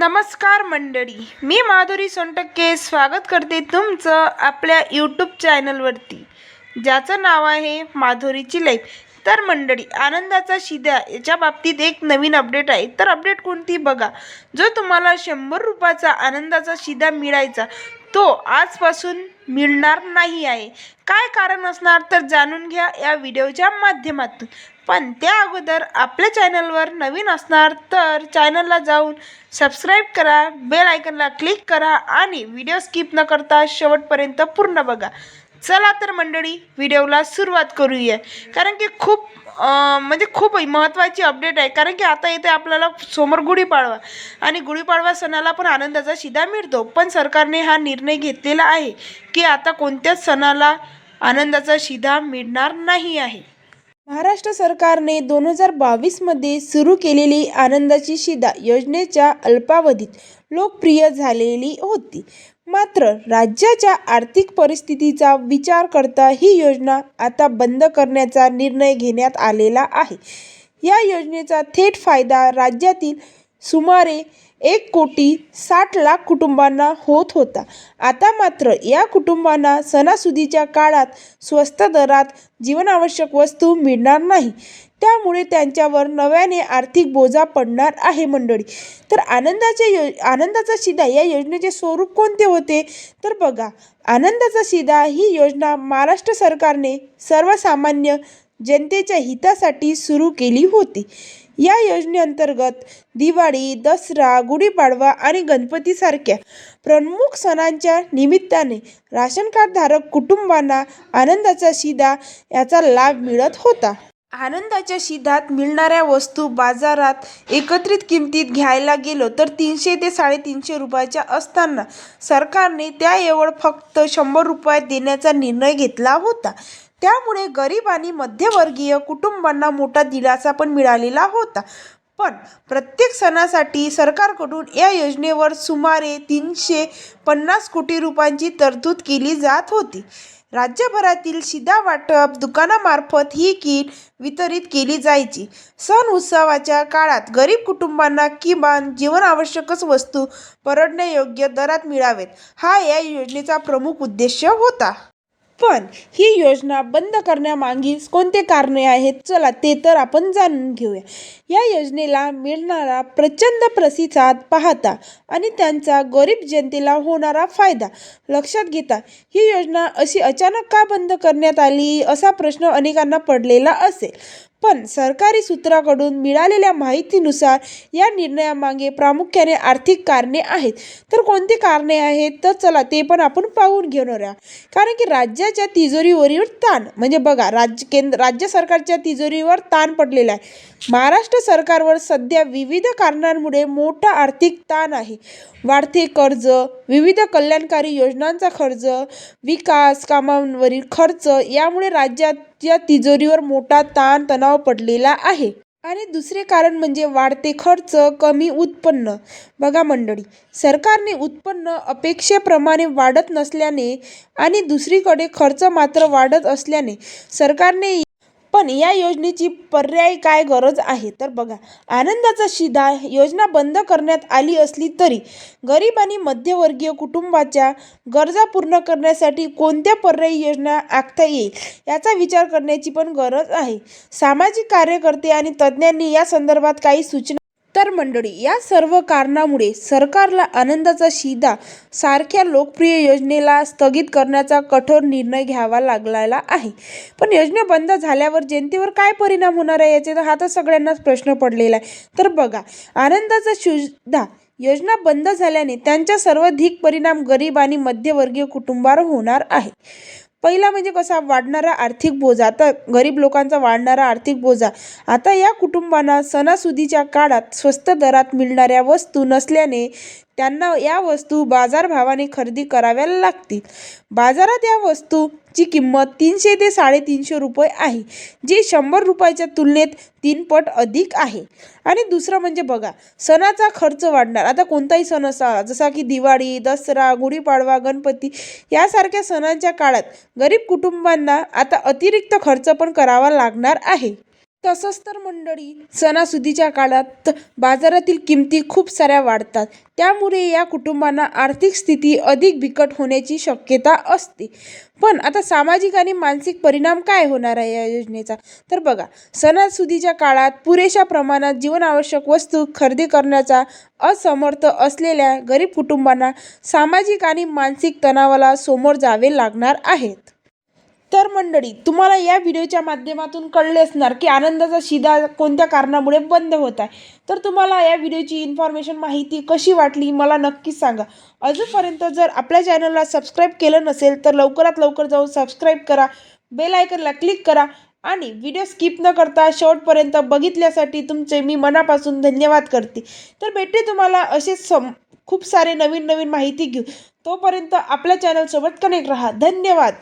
नमस्कार मंडळी. मी माधुरी सोनटक्के स्वागत करते तुमचं आपल्या यूट्यूब चॅनलवरती ज्याचं नाव आहे माधुरीची लाईफ तर मंडळी आनंदाचा शिद्या याच्या बाबतीत एक नवीन अपडेट आहे. तर अपडेट कोणती बघा. जो तुम्हाला शंभर रुपयाचा आनंदाचा शिदा मिळायचा तो आजपासून मिळणार नाही आहे. काय कारण असणार तर जाणून घ्या या व्हिडिओच्या माध्यमातून. पण त्या अगोदर आपल्या चॅनलवर नवीन असणार तर चॅनलला जाऊन सबस्क्राईब करा बेल आयकनला क्लिक करा आणि व्हिडिओ स्किप न करता शेवटपर्यंत पूर्ण बघा. चला तर मंडळी व्हिडिओला सुरुवात करूया. कारण की खूप म्हणजे खूप महत्त्वाची अपडेट आहे. कारण की आता येते आपल्याला समोर गुढीपाडवा आणि गुढीपाडवा सणाला पण आनंदाचा शिदा मिळतो. पण सरकारने हा निर्णय घेतलेला आहे की आता कोणत्याच सणाला आनंदाचा शिदा मिळणार नाही आहे. महाराष्ट्र सरकारने दोन हजार बावीसमध्ये सुरू केलेली आनंदाची शिदा योजनेच्या अल्पावधीत लोकप्रिय झालेली होती. मात्र राज्याच्या आर्थिक परिस्थितीचा विचार करता ही योजना आता बंद करण्याचा निर्णय घेण्यात आलेला आहे. या योजनेचा थेट फायदा राज्यातील सुमारे एक कोटी साठ लाख कुटुंबांना होत होता. आता मात्र या कुटुंबांना सणासुदीच्या काळात स्वस्त दरात जीवनावश्यक वस्तू मिळणार नाही. त्यामुळे त्यांच्यावर नव्याने आर्थिक बोजा पडणार आहे मंडळी. तर आनंदाचे यो आनंदाचा शिदा या योजनेचे स्वरूप कोणते होते? तर बघा आनंदाचा शिदा ही योजना महाराष्ट्र सरकारने सर्वसामान्य जनतेच्या हितासाठी सुरू केली होती. या योजनेअंतर्गत दिवाळी दसरा गुढीपाडवा आणि गणपतीसारख्या प्रमुख सणांच्या निमित्ताने राशन कार्डधारक कुटुंबांना आनंदाचा शिदा याचा लाभ मिळत होता. आनंदाच्या शिधात मिळणाऱ्या वस्तू बाजारात एकत्रित किमतीत घ्यायला गेलो तर तीनशे ते साडेतीनशे रुपयाच्या असताना सरकारने त्याऐवळ फक्त शंभर रुपयात देण्याचा निर्णय घेतला होता. त्यामुळे गरीब आणि मध्यमवर्गीय कुटुंबांना मोठा दिलासा पण मिळालेला होता. पण प्रत्येक सणासाठी सरकारकडून या योजनेवर सुमारे तीनशे पन्नास कोटी रुपयांची तरतूद केली जात होती. राज्यभरातील शिधा वाटप दुकानामार्फत ही किट वितरित केली जायची. सण उत्सवाच्या काळात गरीब कुटुंबांना किमान जीवनावश्यकच वस्तू परवडण्यायोग्य दरात मिळावेत. हा या योजनेचा प्रमुख उद्देश होता. पण ही योजना बंद करण्यामागील कोणते कारणे आहेत? चला ते तर आपण जाणून घेऊया. या योजनेला मिळणारा प्रचंड प्रतिसाद पाहता आणि त्यांचा गरीब जनतेला होणारा फायदा लक्षात घेता ही योजना अशी अचानक का बंद करण्यात आली असा प्रश्न अनेकांना पडलेला असेल. पण सरकारी सूत्राकडून मिळालेल्या माहितीनुसार या निर्णयामागे प्रामुख्याने आर्थिक कारणे आहेत. तर कोणती कारणे आहेत? तर चला ते पण आपण पाहून घेऊया कारण की राज्याच्या तिजोरीवरील ताण म्हणजे बघा राज्य केंद्र राज्य सरकारच्या तिजोरीवर ताण पडलेला आहे. महाराष्ट्र सरकारवर सध्या विविध कारणांमुळे मोठा आर्थिक ताण आहे. वाढते कर्ज विविध कल्याणकारी योजनांचा खर्च विकास कामांवरील खर्च यामुळे राज्यात राज्याच्या तिजोरीवर मोठा ताण तणाव पडलेला आहे. आणि दुसरे कारण म्हणजे वाढते खर्च कमी उत्पन्न. बघा मंडळी सरकारने उत्पन्न अपेक्षेप्रमाणे वाढत नसल्याने आणि दुसरीकडे खर्च मात्र वाढत असल्याने सरकारने पण या योजनेची पर्यायी काय गरज आहे? तर बघा आनंदाचा शिधा योजना बंद करण्यात आली असली तरी गरीब आणि मध्यवर्गीय कुटुंबाच्या गरजा पूर्ण करण्यासाठी कोणत्या पर्यायी योजना आखता येईल याचा विचार करण्याची पण गरज आहे. सामाजिक कार्यकर्ते आणि तज्ज्ञांनी या संदर्भात काही सूचना तर मंडळी या सर्व कारणामुळे सरकारला आनंदाचा शिदा सारख्या लोकप्रिय योजनेला स्थगित करण्याचा कठोर निर्णय घ्यावा लागलेला आहे. पण योजना बंद झाल्यावर जनतेवर काय परिणाम होणार आहे याचे तर हा तर सगळ्यांनाच प्रश्न पडलेला आहे. तर बघा आनंदाचा शिदा योजना बंद झाल्याने त्यांच्या सर्वाधिक परिणाम गरीब आणि मध्यवर्गीय कुटुंबावर होणार आहे. पहिला म्हणजे कसा वाढणारा आर्थिक बोजा. आता गरीब लोकांचा वाढणारा आर्थिक बोजा. आता या कुटुंबांना सणासुदीच्या काळात स्वस्त दरात मिळणाऱ्या वस्तू नसल्याने त्यांना या वस्तू बाजारभावाने खरेदी कराव्या लागतील. बाजारात या वस्तू ची किंमत तीनशे ते साडेतीनशे रुपये आहे जी शंभर रुपयाच्या तुलनेत तीन पट अधिक आहे. आणि दुसरं म्हणजे बघा सणाचा खर्च वाढणार. आता कोणताही सण असा जसा की दिवाळी दसरा गुढीपाडवा गणपती यासारख्या सणांच्या काळात गरीब कुटुंबांना आता अतिरिक्त खर्च पण करावा लागणार आहे. तसंच तर मंडळी सणासुदीच्या काळात बाजारातील किमती खूप साऱ्या वाढतात. त्यामुळे या कुटुंबांना आर्थिक स्थिती अधिक बिकट होण्याची शक्यता असते. पण आता सामाजिक आणि मानसिक परिणाम काय होणार आहे या योजनेचा? तर बघा सणासुदीच्या काळात पुरेशा प्रमाणात जीवनावश्यक वस्तू खरेदी करण्याचा असमर्थ असलेल्या गरीब कुटुंबांना सामाजिक आणि मानसिक तणावाला समोर जावे लागणार आहेत. तर मंडळी तुम्हाला या व्हिडिओच्या माध्यमातून कळले असणार की आनंदाचा शिदा कोणत्या कारणामुळे बंद होत आहे. तर तुम्हाला या व्हिडिओची इन्फॉर्मेशन माहिती कशी वाटली मला नक्कीच सांगा. अजूनपर्यंत जर आपल्या चॅनलला सबस्क्राईब केलं नसेल तर लवकरात लवकर जाऊन सबस्क्राईब करा बेल आयकनला क्लिक करा आणि व्हिडिओ स्किप न करता शेवटपर्यंत बघितल्यासाठी तुमचे मी मनापासून धन्यवाद करते. तर भेटते तुम्हाला असेच सम खूप सारे नवीन नवीन माहिती घेऊ तोपर्यंत आपल्या चॅनलसोबत कनेक्ट राहा. धन्यवाद.